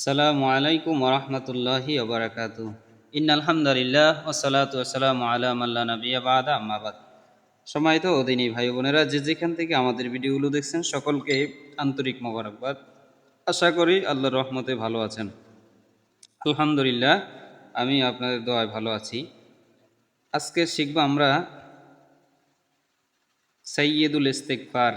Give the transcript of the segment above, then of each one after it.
আসসালামু আলাইকুম ওরহমতুল্লাহি ওবরাকাতু। ইন আলহামদুলিল্লাহ ওসালাতু আসসালামু আলা মাল্লা নবিয়া বাদা আম্মাবাদ সময় তো দিনী ভাই বোনেরা যে যেখান থেকে আমাদের ভিডিওগুলো দেখছেন, সকলকে আন্তরিক মোবারকবাদ। আশা করি আল্লাহর রহমতে ভালো আছেন। আলহামদুলিল্লাহ, আমি আপনাদের দোয়ায় ভালো আছি। আজকে শিখব আমরা সৈয়দুল ইস্তেকফার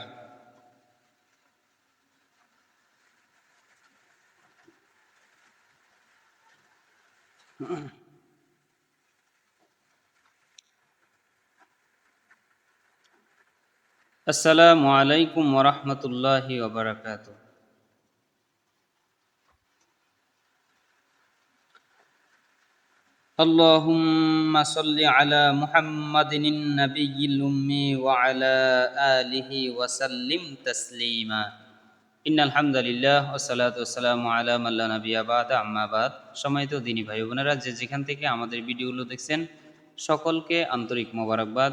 আসসালামু আলাইকুম ওরহমতুল্লাহি ওবরাকাত اللهم صل على محمد النبي الأمي وعلى آله وسلم تسليما ইন আলহামদুলিল্লাহ ওসালাত ওসালাম আলা মাল্লা নবী আবাদ আম্মাবাদ সময়ত দিনী ভাই বোনেরা, যে যেখান থেকে আমাদের ভিডিওগুলো দেখছেন, সকলকে আন্তরিক মোবারকবাদ।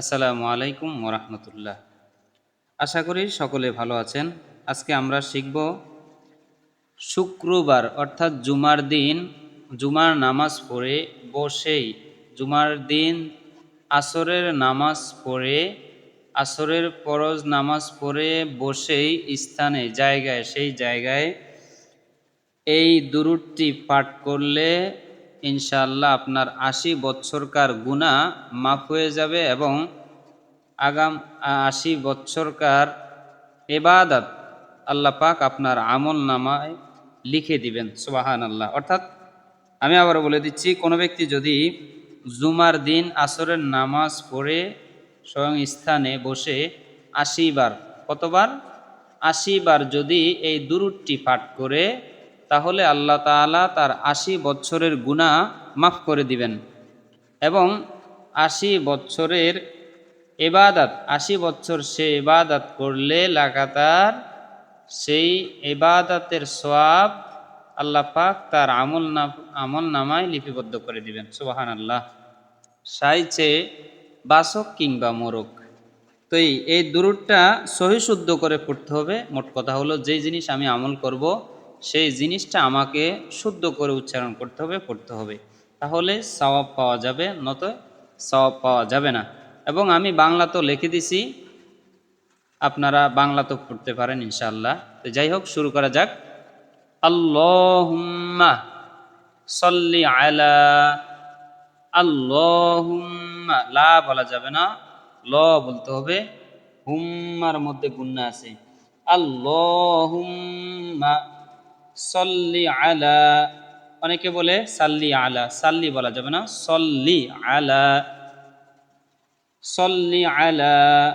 আসসালামু আলাইকুম ওরহমতুল্লাহ আশা করি সকলে ভালো আছেন। আজকে আমরা শিখব শুক্রবার, অর্থাৎ জুমার দিন, জুমার নামাজ পড়ে বসেই। জুমার দিন, আসরের নামাজ পড়ে আসরের ফরজ নামাজ পড়ে বসেই স্থানে, জায়গায়, সেই জায়গায় এই দুরুদটি পাঠ করলে ইনশাআল্লাহ আপনার আশি বৎসরকার গুণা মাফ হয়ে যাবে এবং আগাম, আশি বৎসরকার এবাদত আল্লাহ পাক আপনার আমল নামায় লিখে দিবেন সুবাহান আল্লাহ অর্থাৎ আমি আবার বলে দিচ্ছি, কোনো ব্যক্তি যদি জুমার দিন আসরের নামাজ পড়ে স্বয়ং স্থানে বসে আশি বার কতবার? আশি বার যদি এই দুরুদটি পাঠ করে, তাহলে আল্লাহ তাআলা তার আশি বৎসরের গুণা মাফ করে দিবেন। এবং আশি বৎসরের এবাদাত, আশি বছর সে এবাদাত করলে লাগাতার সেই এবাদাতের সোয়াব আল্লাহ পাক তার আমল আমল নামায় লিপিবদ্ধ করে দিবেন। সুবাহান আল্লাহ সাইছে বাসক কিংবা মোরক তো এই দুরুদটা সহি শুদ্ধ করে পড়তে হবে। মোট কথা হলো যেই জিনিস আমি আমল করব, সেই জিনিসটা আমাকে শুদ্ধ করে উচ্চারণ করতে হবে, পড়তে হবে। তাহলে সওয়াব পাওয়া যাবে নত সওয়াব পাওয়া যাবে না। এবং আমি বাংলা তো লিখে দিছি, আপনারা বাংলা তো পড়তে পারেন ইনশাআল্লাহ। তো যাই হোক, শুরু করা যাক। আল্লাহুম্মা সল্লি আলা আল্লাহুম্মা, লা বলা যাবে না। ল বলতে হবে, হুম্মার মধ্যে গুন্না আছে। আল্লাহুম্মা সল্লি আলা, অনেকে বলে সাল্লি আলা, সাল্লি বলা যাবে না, সল্লি আলা। সল্লি আলা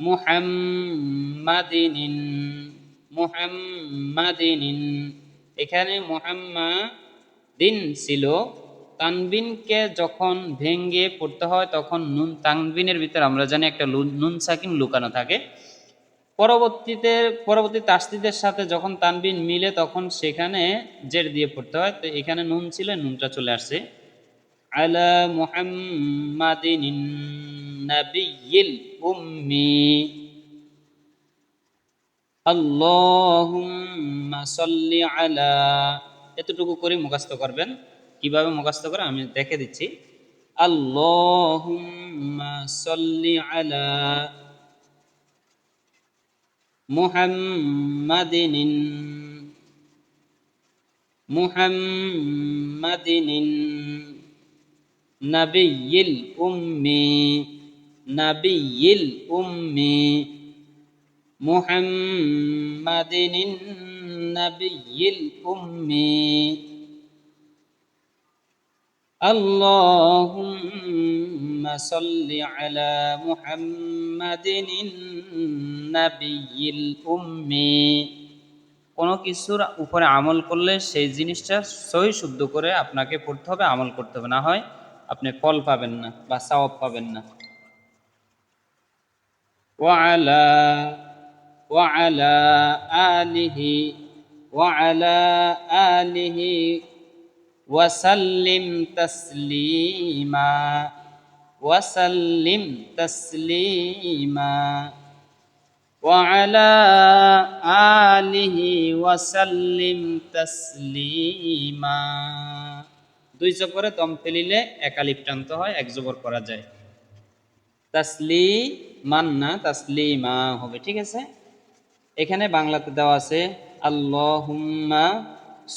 মুহাম্মাদিনিন মুহাম্মাদিনিন। এখানে মুহাম্মাদিন ছিল তানবিনকে যখন ভেঙ্গে পড়তে হয়, তখন নুন, তানবিনের ভিতরে আমরা জানি একটা নুন সাকিন লুকানো থাকে। পরবর্তীতে, পরবর্তী তাস্তিদের সাথে যখন তানবিন মিলে, তখন সেখানে জের দিয়ে পড়তে হয়। তো এখানে নুন ছিল, নুনটা চলে আসছে। আলা মুহাম্মাদিন নাবিয়িল উম্মি। আল্লাহুম্মা সাল্লি আলা। এতটুকু করে মুখস্থ করবেন। কীভাবে মুখস্থ করে আমি দেখে দিচ্ছি। আল্লাহুম্মা আলা মুহাম্মাদিন মুহাম্মাদিন উম্মি اللهم صل على محمد النبي الأمي কোনো কিছুর উপরে আমল করলে সেই জিনিসটা সহি শুদ্ধ করে আপনাকে পড়তে হবে আমল করতে হবে না হয় আপনি ফল পাবেন না বা সওয়াব পাবেন না ওয়ালা ওয়ালা আলিহি ওয়ালা আলিহি وسلم تسليما وسلم تسليما وعلى آله وسلم تسليما দুই জবরে দম ফেলিলে একালিপ টানতে হয় এক জবর করা যায় তাসলি মান্না তাসলিমা হবে ঠিক আছে এখানে বাংলাতে দেওয়া আছে আল্লাহুম্মা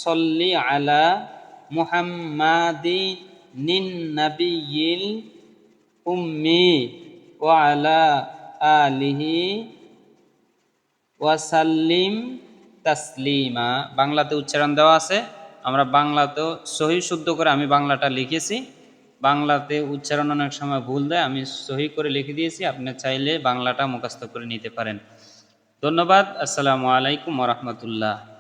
সল্লি আলা তাসলিমা। বাংলাতে উচ্চারণ দেওয়া আছে। আমরা বাংলাতেও সহি শুদ্ধ করে আমি বাংলাটা লিখেছি। বাংলাতে উচ্চারণ অনেক সময় ভুল দেয়, আমি সহি করে লিখে দিয়েছি। আপনি চাইলে বাংলাটা মুখস্থ করে নিতে পারেন। ধন্যবাদ। আসসালামু আলাইকুম রহমতুল্লাহ।